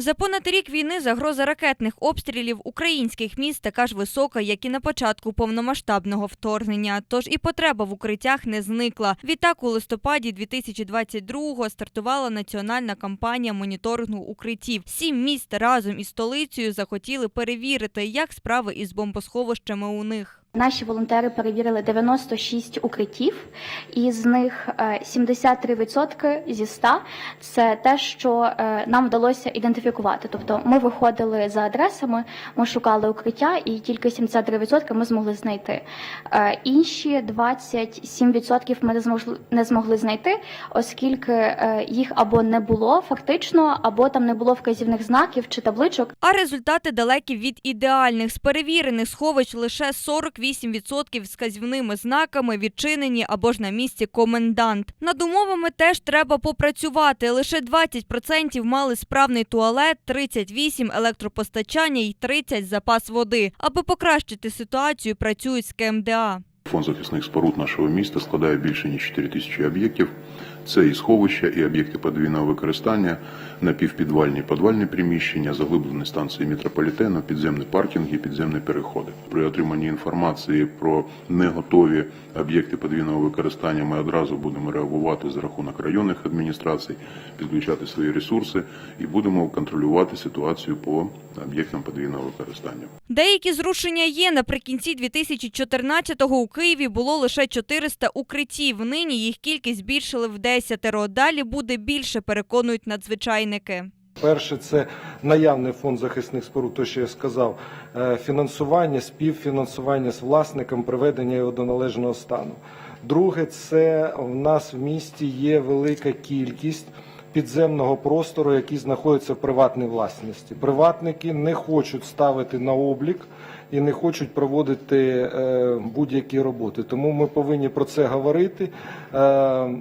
За понад рік війни загроза ракетних обстрілів українських міст така ж висока, як і на початку повномасштабного вторгнення. Тож і потреба в укриттях не зникла. Відтак, у листопаді 2022-го стартувала національна кампанія моніторингу укриттів. Сім міст разом із столицею захотіли перевірити, як справи із бомбосховищами у них. Наші волонтери перевірили 96 укриттів, і з них е, 73% зі 100 – це те, що е, нам вдалося ідентифікувати. Тобто ми виходили за адресами, ми шукали укриття, і тільки 73% ми змогли знайти. Е, Інші 27% ми не змогли, змогли знайти, оскільки е, їх або не було фактично, або там не було вказівних знаків чи табличок. А результати далекі від ідеальних. З перевірених сховищ лише 48% з вказівними знаками відчинені або ж на місці комендант. Над умовами теж треба попрацювати. Лише 20% мали справний туалет, 38 – електропостачання і 30 – запас води. Аби покращити ситуацію, працюють з КМДА. Фонд захисних споруд нашого міста складає більше ніж 4 тисячі об'єктів. Це і сховища, і об'єкти подвійного використання, напівпідвальні подвальні приміщення, заглиблені станції метрополітену, підземні паркінги, підземні переходи. При отриманні інформації про неготові об'єкти подвійного використання ми одразу будемо реагувати за рахунок районних адміністрацій, підключати свої ресурси і будемо контролювати ситуацію по об'єктам подвійного використання. Деякі зрушення є. Наприкінці 2014-го у Києві було лише 400 укриттів. Нині їх кількість збільшили в десятеро. Далі буде більше, переконують надзвичайники. Перше, це наявний фонд захисних споруд, то що я сказав, е, фінансування, співфінансування з власником, приведення його до належного стану. Друге, це в нас в місті є велика кількість підземного простору, який знаходиться в приватній власності. Приватники не хочуть ставити на облік і не хочуть проводити е, будь-які роботи. Тому ми повинні про це говорити е, е,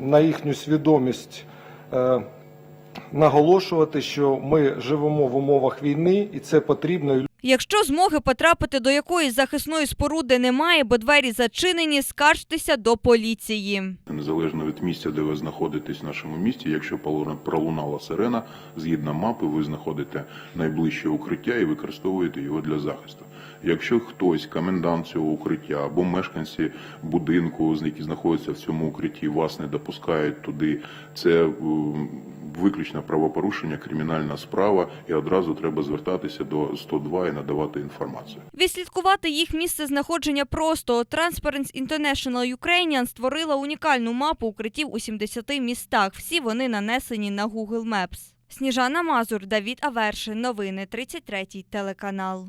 на їхню свідомість. Наголошувати, що ми живемо в умовах війни, і це потрібно. Якщо змоги потрапити до якоїсь захисної споруди немає, бо двері зачинені, скаржтеся до поліції. Незалежно від місця, де ви знаходитесь в нашому місті, якщо пролунала сирена, згідно мапи, ви знаходите найближче укриття і використовуєте його для захисту. Якщо хтось, комендант цього укриття або мешканці будинку, які знаходяться в цьому укритті, вас не допускають туди, це виключно правопорушення, кримінальна справа, і одразу треба звертатися до 102 і надавати інформацію. Відслідкувати їх місце знаходження просто. Transparency International Ukrainian створила унікальну мапу укриттів у 70 містах. Всі вони нанесені на Google Maps. Сніжана Мазур, Давід Авершин. Новини 33 телеканал.